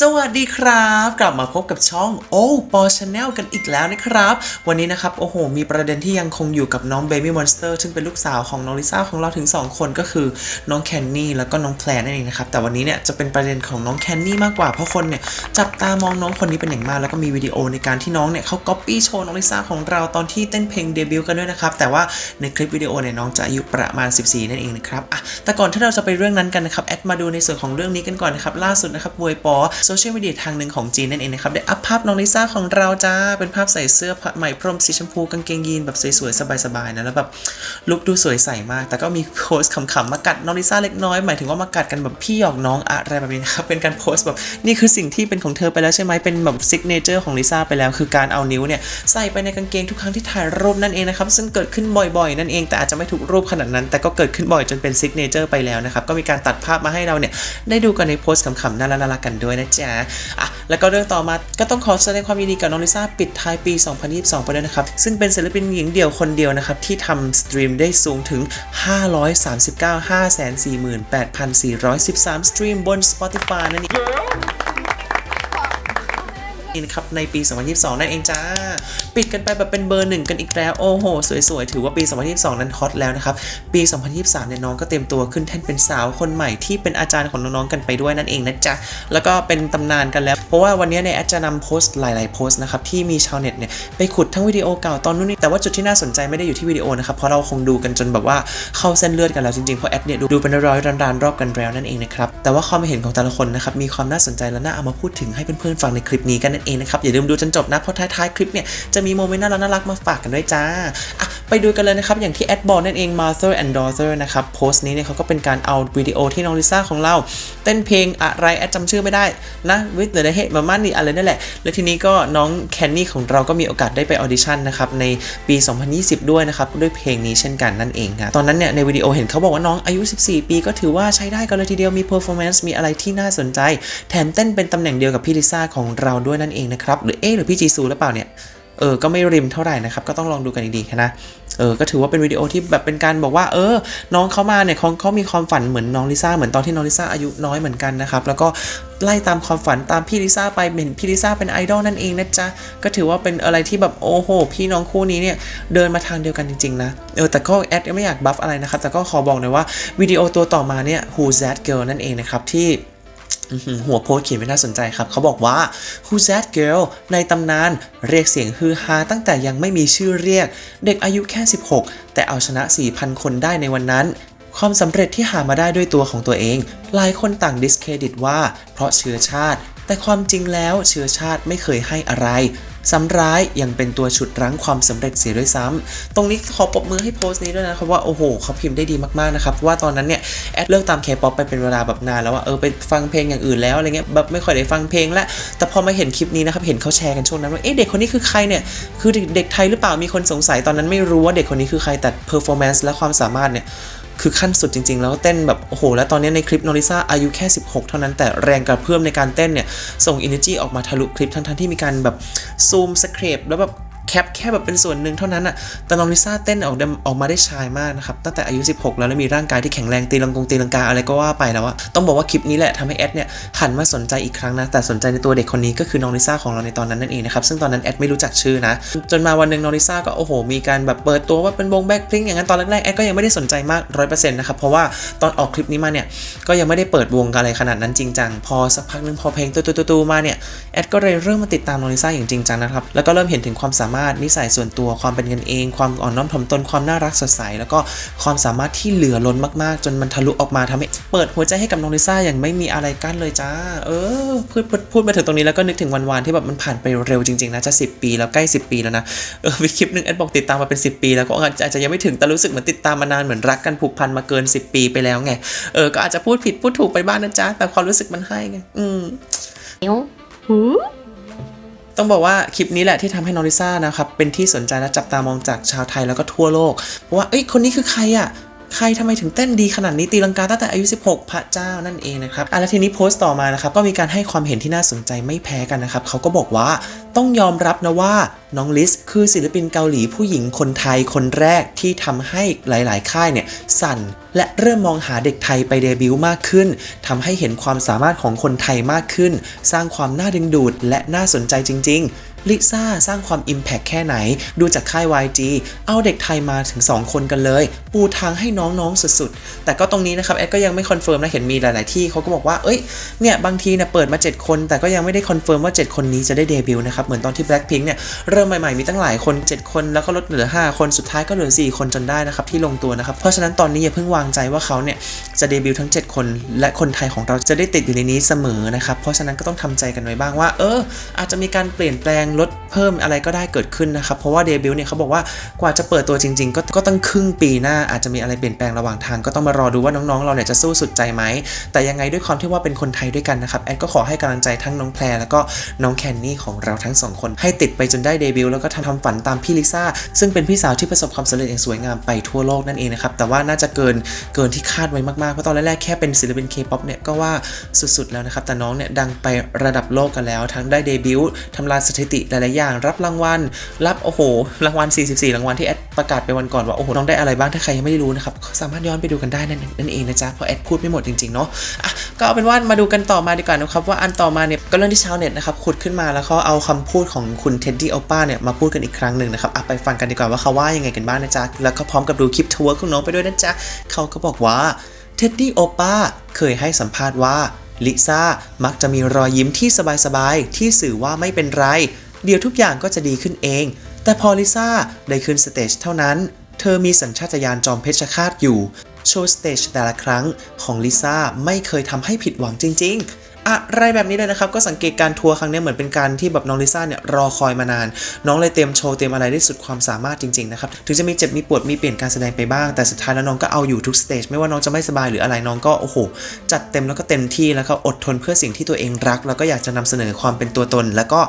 สวัสดีครับ กลับมาพบกับช่องโอ้ปอชาแนลกันอีกแล้วนะครับ วันนี้นะครับ โอ้โห มีประเด็นที่ยังคงอยู่กับน้อง Baby Monster ซึ่งเป็นลูกสาวของน้องลิซ่าของเราถึง 2 คนก็คือน้องแคนนี่แล้วก็น้องแพลนั่นเองนะครับ แต่วันนี้เนี่ยจะเป็นประเด็นของน้องแคนนี่มากกว่า เพราะคนเนี่ยจับตามองน้องคนนี้เป็นอย่างมาก แล้วก็มีวิดีโอในการที่น้องเนี่ยเขาก๊อปปี้โชว์น้องลิซ่าของเราตอนที่เต้นเพลงเดบิวต์กันด้วยนะครับแต่ว่าในคลิปวิดีโอเนี่ยน้องจะอายุประมาณ 14 นั่นเองนะครับอะแต่ก่อนที่เราจะไปเรื่องนั้นกันนะครับแอดมาดูในส่วนของเรื่องนี้กันก่อนนะครับล่าสุดนะครับบวยปอโซเชียลมีเดียทางหนึ่งของจีนนั่นเองนะครับได้อัพภาพน้องลิซ่าของเราจ้าเป็นภาพใส่เสื้อผ้าไหม่พรมสีชมพูกางเกงยีนแบบสวยๆสบายๆนะแล้วแบบลุคดูสวยใสมาก แต่ก็มีโพสต์ขำๆมากัดน้องลิซ่าเล็กน้อยหมายถึงว่ามากัดกันแบบพี่หยอกน้องอะไรแบบนี้นะครับเป็นการโพสต์แบบนี่คือสิ่งที่เป็นของเธอไปแล้วใช่ไหมเป็นแบบซิกเนเจอร์ของลิซ่าไปแล้ว คือการเอานิ้วเนี่ยใส่ไปในกางเกงทุกครั้งที่ถ่ายรูปนั่นเองนะครับซึ่งเกิดขึ้นบ่อยๆ นั่นเองแต่อาจจะไม่ถูกรูปขนาดนั้น แต่ก็เกิดขึ้นบ่อยจนเป็นซิกเนเจอร์ไปแล้วนะครับก็มีการตัดภาพมาให้เราเนี่ยได้ดูกันในโพสต์ขำๆน่ารักๆกันด้วยนะจ๊ะอะแล้วก็เรื่องต่อมาก็ต้องขอแสดงความยินดีกับน้องลิซ่าปิดท้ายปี 2022 ไปด้วยนะครับ ซึ่งเป็นศิลปินหญิงเดี่ยวคนเดียวนะครับ ที่ทำสตรีมได้สูงถึง 539 548,413 สตรีมบน Spotify นั่นเอง นี่นะครับในปี 2022 นั่นเองจ้า ปิดกันไปแบบเป็นเบอร์หนึ่งกันอีกแล้ว โอ้โห สวยๆ ถือว่าปี 2022 นั้นฮอตแล้วนะครับ ปี 2023 เนี่ยน้องก็เต็มตัวขึ้นแท่นเป็นสาวคนใหม่ที่เป็นอาจารย์ของน้องๆ กันไปด้วยนั่นเองนะจ๊ะ แล้วก็เป็นตำนานกันแล้ว เพราะว่าวันนี้เนี่ยแอดจะนำโพสต์หลายๆ โพสต์นะครับที่มีชาวเน็ตเนี่ยไปขุดทั้งวิดีโอเก่าตอนนู้นนี่แต่ว่าจุดที่น่าสนใจไม่ได้อยู่ที่วิดีโอนะครับเพราะเราคงดูกันจนแบบว่าเข้าเส้นเลือดกันแล้วจริงๆเพราะแอดเนี่ยดูเป็นร้อยรันๆรอบกันแล้วนั่นเองนะครับแต่ว่าความเห็นของแต่ละคนนะครับมีความน่าสนใจและน่าเอามาพูดถึงให้เพื่อนๆฟังในคลิปนี้กันนเองนะครับอย่าลืมดูจนจบนะเพราะท้ายๆคลิปเนี่ยจะมีโมเมนต์น่ารักน่ารักมาฝากกันด้วยจ้าอะไปดูกันเลยนะครับอย่างที่แอดบอกนั่นเอง Mother and Daughter นะครับโพสต์นี้เนี่ยเขาก็เป็นการเอาวิดีโอที่น้องลิซ่าของเราเต้นเพลงอะไรแอดจำชื่อไม่ได้นะ with the head มามันนี่อะไรนั่นแหละ แล้วทีนี้ก็น้องแคนนี่ของเราก็มีโอกาสได้ไปออดิชั่นนะครับในปี 2020 ด้วยนะครับด้วยเพลงนี้เช่นกันนั่นเองครับตอนนั้นเนี่ยในวิดีโอเห็นเขาบอกว่าน้องอายุ 14 ปีก็ถือว่าใช้ได้กันเลยทีเดียวมี performance มีอะไรที่น่าสนใจ แถมเต้นเป็นตำแหน่งเดียวกับพี่ลิซ่าของเราด้วยนั่นเองนะครับ หรือเอ๊หรือพี่จีซูหรือเปล่าเนี่ย เออ ก็ไม่ริมเท่าไหร่นะครับ ก็ต้องลองดูกันดีๆนะ เออ ก็ถือว่าเป็นวิดีโอที่แบบเป็นการบอกว่า เออ น้องเขามาเนี่ยเขาเขามีความฝันเหมือนน้องลิซ่า เหมือนตอนที่น้องลิซ่าอายุน้อยเหมือนกันนะครับ แล้วก็ไล่ตามความฝันตามพี่ลิซ่าไปเห็นพี่ลิซ่าเป็นไอดอลนั่นเองนะจ๊ะ ก็ถือว่าเป็นอะไรที่แบบโอ้โห พี่น้องคู่นี้เนี่ยเดินมาทางเดียวกันจริงๆนะ เออ แต่ก็แอดไม่อยากบัฟอะไรนะครับ แต่ก็ขอบอกหน่อยว่าวิดีโอตัวต่อมาเนี่ย Who's That Girl นั่นเองนะครับที่ หัวโพสเขียนไว้น่าสนใจครับ เขาบอกว่า Who's that girl ในตำนานเรียกเสียงฮือฮาตั้งแต่ยังไม่มีชื่อเรียก เด็กอายุแค่ 16 แต่เอาชนะ 4,000 คนได้ในวันนั้น ความสำเร็จที่หามาได้ด้วยตัวของตัวเอง หลายคนต่างดิสเครดิตว่า เพราะเชื้อชาติ แต่ความจริงแล้วเชื้อชาติไม่เคยให้อะไร ซ้ำร้ายยังเป็นตัวฉุดรั้งความสำเร็จเสียด้วยซ้ำตรงนี้ขอปรบมือให้โพสต์นี้ด้วยนะครับว่าโอ้โหเขาพิมพ์ได้ดีมากๆนะครับเพราะว่าตอนนั้นเนี่ยแอดเลิกตามเคป๊อปไปเป็นเวลาแบบนานแล้วว่าเออไปฟังเพลงอย่างอื่นแล้วอะไรเงี้ยแบบไม่ค่อยได้ฟังเพลงล้วแต่พอมาเห็นคลิปนี้นะครับเห็นเขาแชร์กันช่วงนั้นว่าเอ๊ะเด็กคนนี้คือใครเนี่ยคือเด็กไทยหรือเปล่ามีคนสงสัยตอนนั้นไม่รู้ว่าเด็กคนนี้คือใครแต่เพอร์ฟอร์แมนซ์และความสามารถเนี่ย คือขั้นสุดจริง ๆ แล้วเต้นแบบ โอ้โห แล้วตอนนี้ในคลิปโนริซาอายุแค่ 16 เท่านั้นแต่แรงกระเพื่อมในการเต้นเนี่ย ส่ง energy ออกมาทะลุคลิปทั้งๆที่มีการแบบซูมสเครปแล้วแบบ แคปแค่แบบเป็นส่วนหนึ่งเท่านั้นอะแต่น้องลิซ่าเต้นออกออกมาได้ชายมากนะครับ ตั้งแต่อายุ 16 แล้วแล้วมีร่างกายที่แข็งแรงตีลังกงตีลังกาอะไรก็ว่าไปแล้วอะต้องบอกว่าคลิปนี้แหละทำให้แอดเนี่ยหันมาสนใจอีกครั้งนะ แต่สนใจในตัวเด็กคนนี้ก็คือน้องลิซ่าของเราในตอนนั้นนั่นเองนะครับ ซึ่งตอนนั้นแอดไม่รู้จักชื่อนะ จนมาวันหนึ่งน้องลิซ่าก็โอ้โห มีการแบบเปิดตัวว่าเป็นวงแบ็คพิงอย่างนั้นตอนแรกๆแอดก็ยังไม่ได้สนใจมากร้อยเปอร์เซ็นต์นะครับ เพราะว่าตอนออกคลิปนี้มาเนี่ยก็ยังไม่ได้เปิดวงอะไรขนาดนั้นจริงจังพอสักพักหนึงพอเพลงตูๆๆๆมาเนี่ยแอดก็เลยเริ่มมาติดตามน้องลิซ่าอย่างจริงจังนะครับแล้วก็เริ่มเห็นถึงความสามารถนิสัยส่วนตัวความเป็นกันเอง ความอ่อนน้อมถ่อมตนความน่ารักสดใส แล้วก็ความสามารถที่เหลือล้นมากๆ จนมันทะลุออกมาทำให้เปิดหัวใจให้กับน้องลิซ่าอย่างไม่มีอะไรกั้นเลยจ้า เออพูดพูดพูดมาถึงตรงนี้แล้วก็นึกถึงวันวานที่แบบมันผ่านไปเร็วจริงๆนะจะ 10 ปีแล้วใกล้ 10 ปีแล้วนะเออมีคลิปหนึ่งแอดบอกติดตามมาเป็น 10 ปี แล้วก็อาจจะอาจจะยังไม่ถึงแต่รู้สึกเหมือนติดตามมานานเหมือนรักกันผูกพันมาเกิน 10 ปีไปแล้วไงเออก็อาจจะพูดผิดพูดถูกไปบ้างนะจ๊ะแต่ความรู้สึกมันให้ไงอืม ต้องบอกว่าคลิปนี้แหละที่ทำให้น้องลิซ่านะครับเป็นที่สนใจและจับตามองจากชาวไทยแล้วก็ทั่วโลก เพราะว่าเอ้ยคนนี้คือใครอะใครทำไมถึงเต้นดีขนาดนี้ตีลังกาตั้งแต่อายุ 16 พระเจ้านั่นเองนะครับอะแล้วทีนี้โพสต์ต่อมานะครับ ก็มีการให้ความเห็นที่น่าสนใจไม่แพ้กันนะครับเขาก็บอกว่าต้องยอมรับนะว่าน้องลิสคือศิลปินเกาหลีผู้หญิงคนไทยคนแรกที่ทำให้หลาย ๆ ค่ายเนี่ยสั่น และเริ่มมองหาเด็กไทยไปเดบิวต์มากขึ้นทำให้เห็นความสามารถของคนไทยมากขึ้น สร้างความน่าดึงดูดและน่าสนใจจริง ๆลิซ่าสร้างความ Impact แค่ไหน ดูจากค่าย YG เอาเด็กไทยมาถึง 2 คนกันเลย ปูทางให้น้องๆสุดๆ แต่ก็ตรงนี้นะครับ แอดก็ยังไม่คอนเฟิร์มนะ เห็นมีหลายๆที่เขาก็บอกว่า เอ้ย เนี่ย บางทีเนี่ยเปิดมา 7 คน แต่ก็ยังไม่ได้คอนเฟิร์มว่า 7 คนนี้จะได้เดบิวต์นะครับ เหมือนตอนที่ Blackpink เนี่ย เริ่มใหม่ๆ มีตั้งหลายคน 7 คนแล้วก็ลดเหลือ 5 คนสุดท้ายก็เหลือ 4 คนจนได้นะครับที่ลงตัวนะครับเพราะฉะนั้นตอนนี้อย่าเพิ่งวางางใจว่าเขาเนี่ยจะเดบิวต์ทั้ง 7 คน และคนไทยของเราจะได้ติดอยู่ในนี้เสมอนะครับ เพราะฉะนั้นก็ต้องทำใจกันไว้บ้างว่า เออ อาจจะมีการเปลี่ยนแปลงลดเพิ่มอะไรก็ได้เกิดขึ้นนะครับ เพราะว่าเดบิวต์เนี่ยเขาบอกว่ากว่าจะเปิดตัวจริง ๆ ก็ก็ต้องครึ่งปีหน้าอาจจะมีอะไรเปลี่ยนแปลงระหว่างทางก็ต้องมารอดูว่าน้องๆ เราเนี่ยจะสู้สุดใจไหม แต่ยังไงด้วยความที่ว่าเป็นคนไทยด้วยกันนะครับแอดก็ขอให้กำลังใจทั้งน้องแพรแล้วก็น้องแคนนี่ของเราทั้งสองคน ให้ติดไปจนได้เดบิวต์แล้วก็ทำทำฝันตามพี่ลิซ่าซึ่งเป็นพี่สาวที่ประสบความสำเร็จอย่างสวยงามไปทั่วโลกนั่นเองนะครับแต่ว่าน่าจะเกินเกินที่คาดไว้มากๆ เพราะตอนแรกๆแค่เป็นศิลปินเคป๊อปเนี่ยก็ว่าสุดๆแล้วนะครับ แต่น้องเนี่ยดังไประดับโลกกันแล้ว ทั้งได้เดบิวต์ทำลายสถิติหลายๆอย่าง รับรางวัล รับโอ้โห รางวัล 44 รางวัลที่แอดประกาศไปวันก่อนว่าโอ้โหน้องได้อะไรบ้างถ้าใครยังไม่ได้รู้นะครับก็สามารถย้อนไปดูกันได้นั่นนั่นเองนะจ๊ะเพราะแอดพูดไม่หมดจริงๆเนาะอะก็เอาเป็นว่ามาดูกันต่อมาดีกว่านะครับว่าอันต่อมาเนี่ยก็เรื่องที่ชาวเน็ตนะครับขุดขึ้นมาแล้วเขาเอาคำพูดของคุณเท็ดดี้โอป้าเนี่ยมาพูดกันอีกครั้งหนึ่งนะครับอะไปฟังกันดีกว่าว่าเขาว่ายังไงกันบ้างนะจ๊ะแล้วก็พร้อมกับดูคลิปทัวร์ของน้องไปด้วยนะจ๊ะเขาก็บอกว่าเท็ดดี้โอป้าเคยให้สัมภาษณ์ว่าลิซ่ามักจะมีรอยยิ้มที่สบายๆที่สื่อว่าไม่เป็นไร เดี๋ยวทุกอย่างก็จะดีขึ้นเอง แต่พอลิซ่าได้ขึ้นสเตจเท่านั้น เธอมีสัญชาตญาณจอมเพชฌฆาตอยู่ โชว์สเตจแต่ละครั้งของลิซ่าไม่เคยทำให้ผิดหวังจริง ๆ อะไรแบบนี้เลยนะครับ ก็สังเกตการทัวร์ครั้งนี้เหมือนเป็นการที่แบบน้องลิซ่าเนี่ยรอคอยมานาน น้องเลยเตรียมโชว์เตรียมอะไรได้สุดความสามารถจริงๆนะครับ ถึงจะมีเจ็บมีปวดมีเปลี่ยนการแสดงไปบ้าง แต่สุดท้ายแล้วน้องก็เอาอยู่ทุกสเตจไม่ว่าน้องจะไม่สบายหรืออะไรน้องก็โอ้โห จัดเต็มแล้วก็เต็มที่แล้วก็อดทนเพื่อสิ่งที่ตัวเองรัก แล้วก็อยากจะนำเสนอความเป็นตัวตน แล้วก็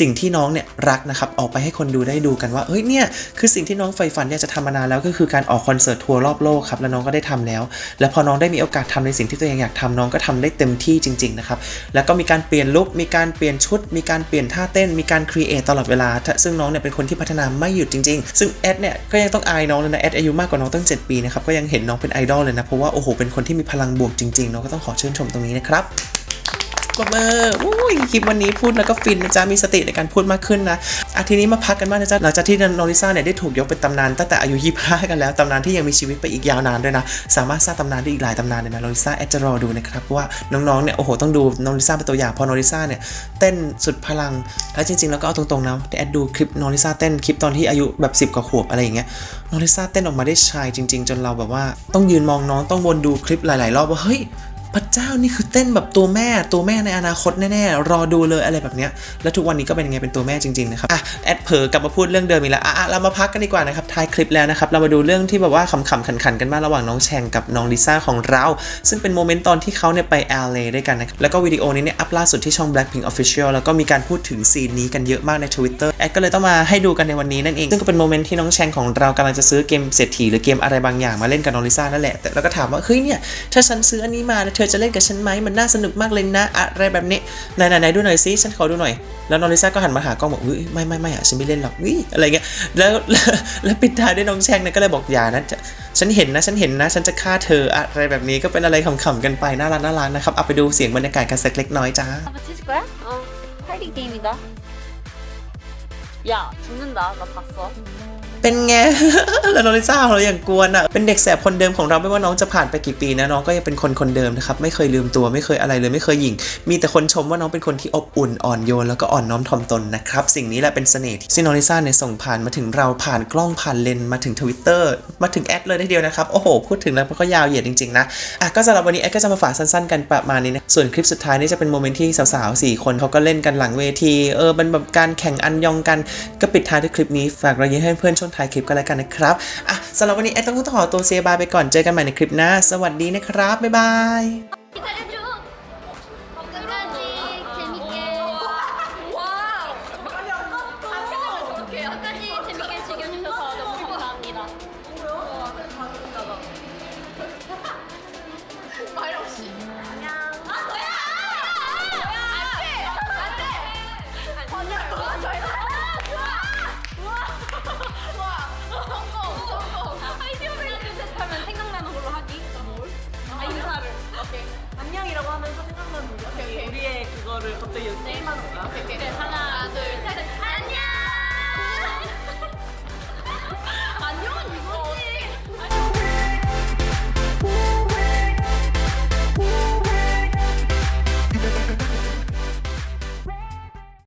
สิ่งที่น้องเนี่ยรักนะครับออกไปให้คนดูได้ดูกันว่าเฮ้ยเนี่ยคือสิ่งที่น้องใฝ่ฝันเนี่ยจะทำมานานแล้วก็คือการออกคอนเสิร์ตทัวร์รอบโลกครับแล้วน้องก็ได้ทำแล้ว แล้วพอน้องได้มีโอกาสทำในสิ่งที่ตัวเองอยากทำน้องก็ทำได้เต็มที่จริงๆนะครับแล้วก็มีการเปลี่ยนลุคมีการเปลี่ยนชุด มีการเปลี่ยนท่าเต้น มีการครีเอทตลอดเวลา ซึ่งน้องเนี่ยเป็นคนที่พัฒนาไม่หยุดจริงๆ ซึ่งแอดเนี่ยก็ยังต้องอายน้องเลยนะแอดอายุมากกว่าน้องตั้ง 7 ปีนะครับก็ยังเห็นน้องเป็นไอดอลเลยนะเพราะว่าโอ้โหเป็นคนที่มีพลังบวกจริงๆเนาะก็ต้องขอชื่นชมตรงนี้นะครับ ปรบมืออุ้ยคลิปวันนี้พูดแล้วก็ฟินนะจ๊ะมีสติในการพูดมากขึ้นนะอาทีนี้มาพักกันบ้างนะจ๊ะหลังจากที่น้องลิซ่าเนี่ยได้ถูกยกเป็นตำนานตั้งแต่อายุ 25 กันแล้วตำนานที่ยังมีชีวิตไปอีกยาวนานด้วยนะ สามารถสร้างตำนานได้อีกหลายตำนานเลยนะน้องลิซ่าแอดจะรอดูนะครับเพราะว่าน้องๆเนี่ยโอ้โหต้องดูน้องลิซ่าเป็นตัวอย่างเพราะน้องลิซ่าเนี่ยเต้นสุดพลังแล้วจริงๆแล้วก็เอาตรงๆนะแอดดูคลิปน้องลิซ่าเต้นคลิปตอนที่อายุแบบ10กว่าขวบอะไรอย่างเงี้ยน้องลิซ่าเต้นออกมาได้ชายจริง ๆ จนเราแบบว่าต้องยืนมองน้องต้องวนดูคลิปหลาย ๆ รอบว่าเฮ้ย พระเจ้านี่คือเต้นแบบตัวแม่ตัวแม่ในอนาคตแน่ๆรอดูเลยอะไรแบบเนี้ยแล้วทุกวันนี้ก็เป็นยังไงเป็นตัวแม่จริงๆนะครับอะแอดเผลอกลับมาพูดเรื่องเดิมอีกแล้วอะเรามาพักกันดีกว่านะครับท้ายคลิปแล้วนะครับเรามาดูเรื่องที่แบบว่าขำๆขันๆกันมากระหว่างน้องแชงกับน้องลิซ่าของเรา ซึ่งเป็นโมเมนต์ตอนที่เขาเนี่ยไป LA ด้วยกันนะครับแล้วก็วิดีโอนี้เนี่ยอัพล่าสุดที่ช่อง Blackpink Official แล้วก็มีการพูดถึงซีนนี้กันเยอะมากใน Twitter แอดก็เลยต้องมาให้ดูกันในวันนี้นั่นเองซึ่งก็เป็นโมเมนต์ที่น้องแชงของเรากำลังจะซื้อเกมเศรษฐีหรือเกมอะไรบางอย่างมาเล่นกับน้องลิซ่านั่นแหละแต่เราก็ถามว่าเฮ้ยเนี่ยถ้าฉันซื้ออันนี้มาแล้วธอจะเล่นกับฉันไหมมันน่าสนุกมากเลยนะอะไรแบบนี้ไหนไหนไหนดูหน่อยซิฉันขอดูหน่อย แล้วน้องลิซ่าก็หันมาหากล้องบอกอุ้ยไม่ไม่ไม่อะฉันไม่เล่นหรอกอุ้ยอะไรเงี้ยแล้วแล้วแล้วปิดท้ายด้วยน้องแชงเนี่ยก็เลยบอกอย่านะจะฉันเห็นนะฉันเห็นนะ ฉันจะฆ่าเธออะไรแบบนี้ก็เป็นอะไรขำๆกันไปน่ารักน่ารักนะครับเอาไปดูเสียงบรรยากาศกันสักเล็กน้อยจ้า 한번 치실 거야? 어. 파이팅 게임이다. 야, 죽는다. 나 봤어. เป็นไง แล้วน้องลิซ่าของเราอย่างกวนอะ เป็นเด็กแสบคนเดิมของเราไม่ว่าน้องจะผ่านไปกี่ปีนะน้องก็ยังเป็นคนคนเดิมนะครับ ไม่เคยลืมตัวไม่เคยอะไรเลยไม่เคยหยิ่ง มีแต่คนชมว่าน้องเป็นคนที่อบอุ่นอ่อนโยนแล้วก็อ่อนน้อมถ่อมตนนะครับ สิ่งนี้แหละเป็นเสน่ห์ที่น้องลิซ่าเนี่ยส่งผ่านมาถึงเราผ่านกล้องผ่านเลนมาถึงทวิตเตอร์มาถึงแอดเลยทีเดียวนะครับ โอ้โห พูดถึงแล้วมันก็ยาวเหยียดจริงๆนะ อะก็สำหรับวันนี้แอดก็จะมาฝากสั้นๆ กันประมาณนี้นะ ส่วนคลิปสุดท้ายนี่จะเป็นโมเมนต์ที่สาวๆสี่คนเขาก็เล่นกันหลังเวที เออเป็นแบบการแข่งอันยองกัน ก็ปิดท้ายด้วยคลิปนี้ ฝากรอยยิ้มให้เพื่อนชงท้ายคลิปก็แล้วกันนะครับอะสำหรับวันนี้แอดต้องขอตัวเซบายไปก่อนเจอกันใหม่ในคลิปหน้า สวัสดีนะครับบ๊ายบาย 하면서 생각났는데 오케이, 오케이. 우리의 그거를 갑자기 연습만 할까? 오케이, 오케이. 하나, 둘, 셋. 안녕!